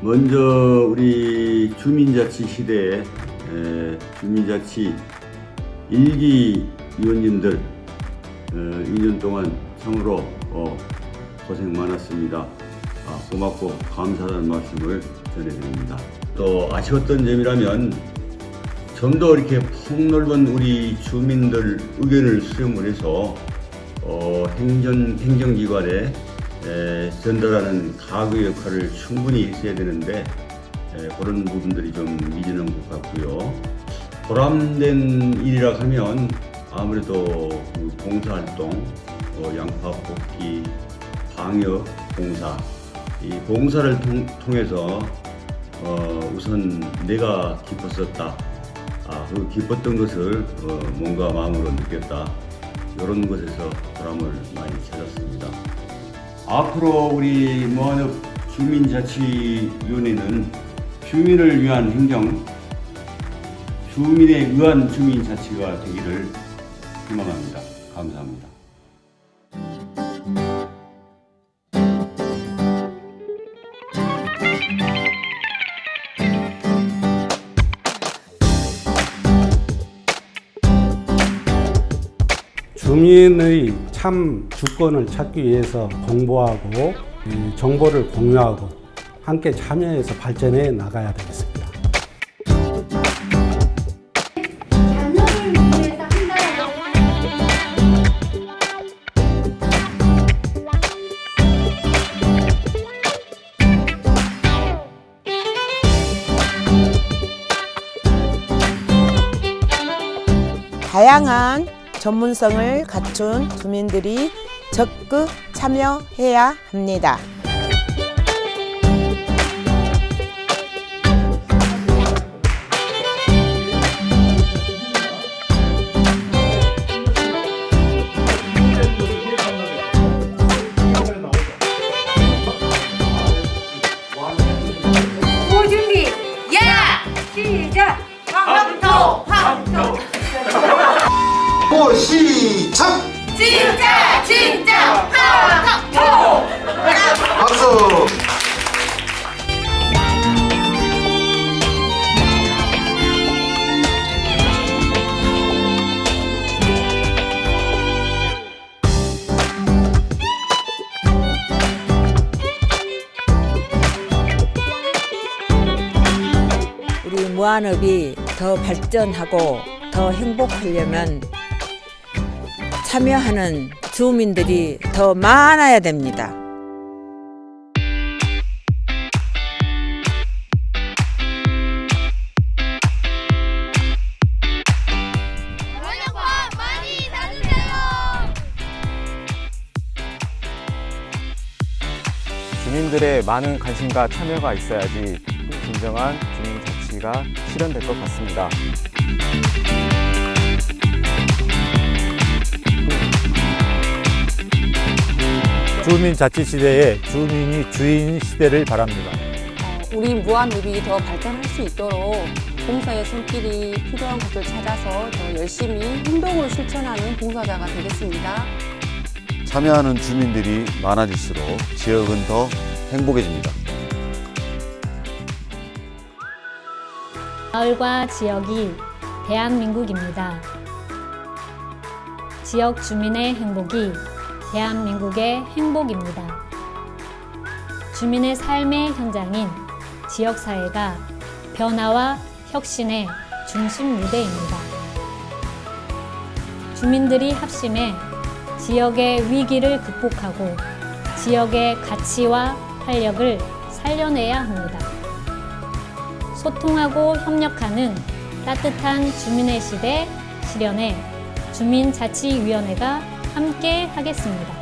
먼저 우리 주민자치 시대에 에, 주민자치 일기 위원님들 어, 2년 동안 참으로 어, 고생 많았습니다. 아, 고맙고 감사하다는 말씀을 전해드립니다. 또 아쉬웠던 점이라면 좀 더 이렇게 폭넓은 우리 주민들 의견을 수렴을 해서 어, 행정 행정기관에 에, 전달하는 가구 역할을 충분히 했어야 되는데 에, 그런 부분들이 좀 미지는 것 같고요. 보람된 일이라 하면 아무래도 그 봉사활동, 어, 양파 뽑기, 방역 봉사, 이 봉사를 통, 통해서 어, 우선 내가 기뻤었다. 아, 그 기뻤던 것을 어, 몸과 마음으로 느꼈다. 이런 것에서 보람을 많이 찾았습니다. 앞으로 우리 모안읍 주민자치위원회는 주민을 위한 행정, 주민에 의한 주민자치가 되기를 희망합니다. 감사합니다. 주민의 참 주권을 찾기 위해서 공부하고 이 정보를 공유하고 함께 참여해서 발전해 나가야 되겠습니다. 다양한 전문성을 갖춘 주민들이 적극 참여해야 합니다. 무한읍이 더 발전하고 더 행복하려면 참여하는 주민들이 더 많아야 됩니다. 주민들의 많은 관심과 참여가 있어야지 진정한 주민 자치가 실현될 것 같습니다. 주민 자치 시대에 주민이 주인 시대를 바랍니다. 우리 무한읍이 더 발전할 수 있도록 봉사의 손길이 필요한 곳을 찾아서 더 열심히 행동으로 실천하는 봉사자가 되겠습니다. 참여하는 주민들이 많아질수록 지역은 더 행복해집니다. 마을과 지역이 대한민국입니다. 지역 주민의 행복이 대한민국의 행복입니다. 주민의 삶의 현장인 지역사회가 변화와 혁신의 중심 무대입니다. 주민들이 합심해 지역의 위기를 극복하고 지역의 가치와 활력을 살려내야 합니다. 소통하고 협력하는 따뜻한 주민의 시대 실현에 주민자치위원회가 함께 하겠습니다.